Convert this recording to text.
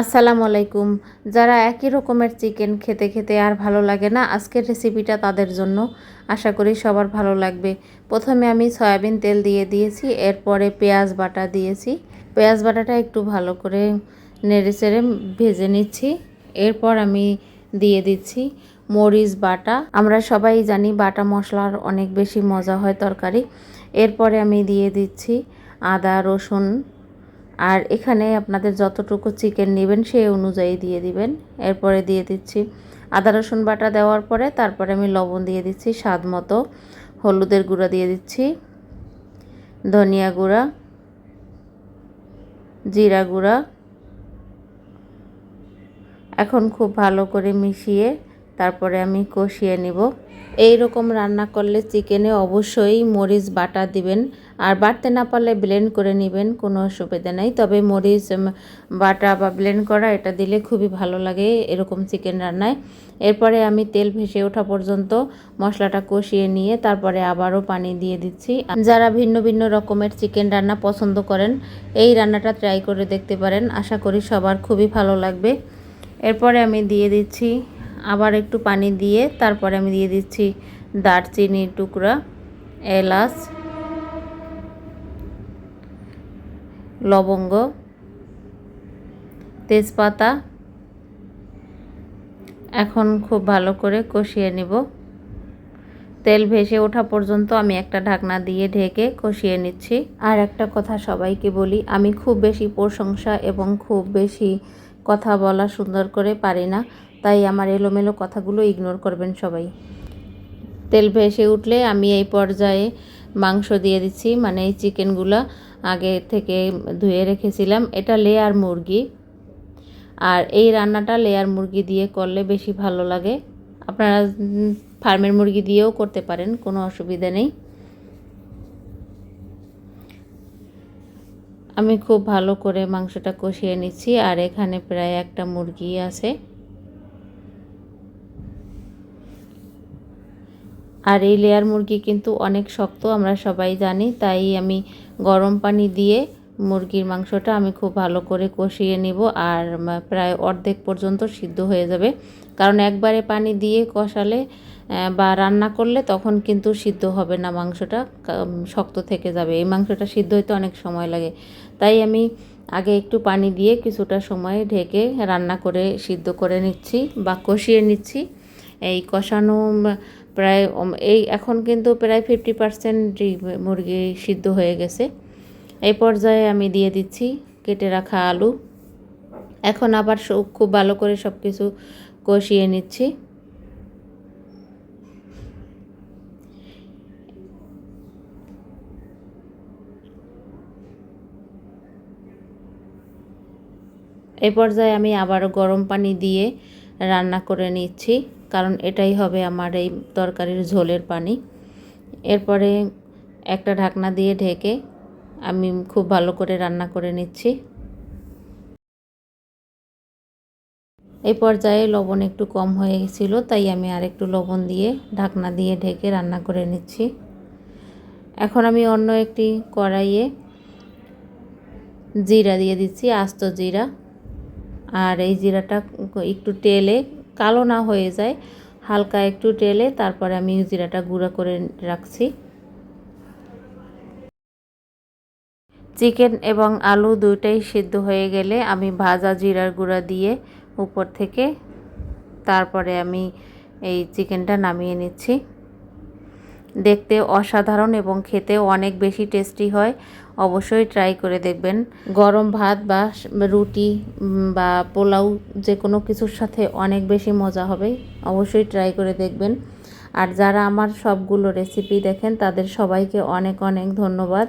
আসসালামু আলাইকুম। যারা একই রকমের চিকেন খেতে খেতে আর ভালো লাগে না, আজকের রেসিপিটা তাদের জন্য। আশা করি সবার ভালো লাগবে। প্রথমে আমি সয়াবিন তেল দিয়ে দিয়েছি, এরপরে পেঁয়াজ বাটা দিয়েছি। পেঁয়াজ বাটাটা একটু ভালো করে নেড়ে চেড়ে ভেজে নিচ্ছি। এরপর আমি দিয়ে দিচ্ছি মরিচ বাটা। আমরা সবাই জানি বাটা মশলার অনেক বেশি মজা হয় তরকারি। এরপরে আমি দিয়ে দিচ্ছি আদা, রসুন আর এখানে আপনাদের যতটুকু চিকেন নেবেন সেই অনুযায়ী দিয়ে দিবেন। এরপরে দিয়ে দিচ্ছি আদা, রসুন বাটা দেওয়ার পরে তারপরে আমি লবণ দিয়ে দিচ্ছি স্বাদ মতো। হলুদের গুঁড়া দিয়ে দিচ্ছি, ধনিয়া গুঁড়া, জিরা গুঁড়া। এখন খুব ভালো করে মিশিয়ে তারপরে আমি কষিয়ে নিব। এই রকম রান্না করলে চিকেনে অবশ্যই মরিচ বাটা দিবেন। আর বাটতে না পারলে ব্লেন্ড করে নেবেন, কোনো অসুবিধা নেই। তবে মরিচ বাটা বা ব্লেন্ড করা, এটা দিলে খুবই ভালো লাগে এরকম চিকেন রান্নায়। এরপরে আমি তেল ভেসে ওঠা পর্যন্ত মশলাটা কষিয়ে নিয়ে তারপরে আবারও পানি দিয়ে দিচ্ছি। যারা ভিন্ন ভিন্ন রকমের চিকেন রান্না পছন্দ করেন, এই রান্নাটা ট্রাই করে দেখতে পারেন। আশা করি সবার খুবই ভালো লাগবে। এরপরে আমি দিয়ে দিচ্ছি আবার একটু পানি দিয়ে তারপরে আমি দিয়ে দিচ্ছি দারচিনির টুকরা, এলাচ, লবঙ্গ, তেজপাতা। এখন খুব ভালো করে কষিয়ে নিব। তেল ভেসে ওঠা পর্যন্ত আমি একটা ঢাকনা দিয়ে ঢেকে কষিয়ে নিচ্ছি। আর একটা কথা সবাইকে বলি, আমি খুব বেশি প্রশংসা এবং খুব বেশি কথা বলা সুন্দর করে পারি না, তাই আমার এলোমেলো কথাগুলো ইগনোর করবেন সবাই। তেল ভেসে উঠলে আমি এই পর্যায়ে মাংস দিয়ে দিচ্ছি মানে এই চিকেনগুলো আগে থেকে ধুয়ে রেখেছিলাম। এটা লেয়ার মুরগি। আর এই রান্নাটা লেয়ার মুরগি দিয়ে করলে বেশি ভালো লাগে। আপনারা ফার্মের মুরগি দিয়েও করতে পারেন, কোনো অসুবিধা নেই। আমি খুব ভালো করে মাংসটা কষিয়ে নিচ্ছি, আর এখানে প্রায় একটা মুরগি আছে। আর এই লেয়ার মুরগি কিন্তু অনেক শক্ত, আমরা সবাই জানি, তাই আমি গরম পানি দিয়ে মুরগির মাংসটা আমি খুব ভালো করে কষিয়ে নিব আর প্রায় অর্ধেক পর্যন্ত সিদ্ধ হয়ে যাবে। কারণ একবারে পানি দিয়ে কষালে বা রান্না করলে তখন কিন্তু সিদ্ধ হবে না মাংসটা শক্ত থেকে যাবে। এই মাংসটা সিদ্ধ হইতে অনেক সময় লাগে। তাই আমি আগে একটু পানি দিয়ে কিছুটা সময় ঢেকে রান্না করে সিদ্ধ করে নিচ্ছি বা কষিয়ে নিচ্ছি। এই কষানো প্রায় এই এখন কিন্তু প্রায় ফিফটি পারসেন্ট মুরগি সিদ্ধ হয়ে গেছে। এই পর্যায়ে আমি দিয়ে দিচ্ছি কেটে রাখা আলু। এখন আবার খুব ভালো করে সব কিছু কষিয়ে নিচ্ছি। এই পর্যায়ে আমি আবারও গরম পানি দিয়ে রান্না করে নিচ্ছি, কারণ এটাই হবে আমার এই তরকারির ঝোলের পানি। এরপরে একটা ঢাকনা দিয়ে ঢেকে আমি খুব ভালো করে রান্না করে নিচ্ছি। এই পর্যায়ে লবণ একটু কম হয়ে গেছিল, তাই আমি আর একটু লবণ দিয়ে ঢাকনা দিয়ে ঢেকে রান্না করে নিচ্ছি। এখন আমি অন্য একটি কড়াইয়ে জিরা দিয়ে দিচ্ছি, আস্ত জিরা। আর এই জিরাটা একটু তেলে, কালো না হয়ে যায়, হালকা একটু টেলে তারপরে আমি জিরাটা গুঁড়া করে রাখছি। চিকেন এবং আলু দুইটাই সিদ্ধ হয়ে গেলে আমি ভাজা জিরার গুঁড়া দিয়ে উপর থেকে তারপরে আমি এই চিকেনটা নামিয়ে নিচ্ছি। দেখতে অসাধারণ এবং খেতে অনেক বেশি টেস্টি হয়। অবশ্যই ট্রাই করে দেখবেন। গরম ভাত বা রুটি বা পোলাও যে কোনো কিছুর সাথে অনেক বেশি মজা হবে। অবশ্যই ট্রাই করে দেখবেন। আর যারা আমার সবগুলো রেসিপি দেখেন তাদের সবাইকে অনেক অনেক ধন্যবাদ।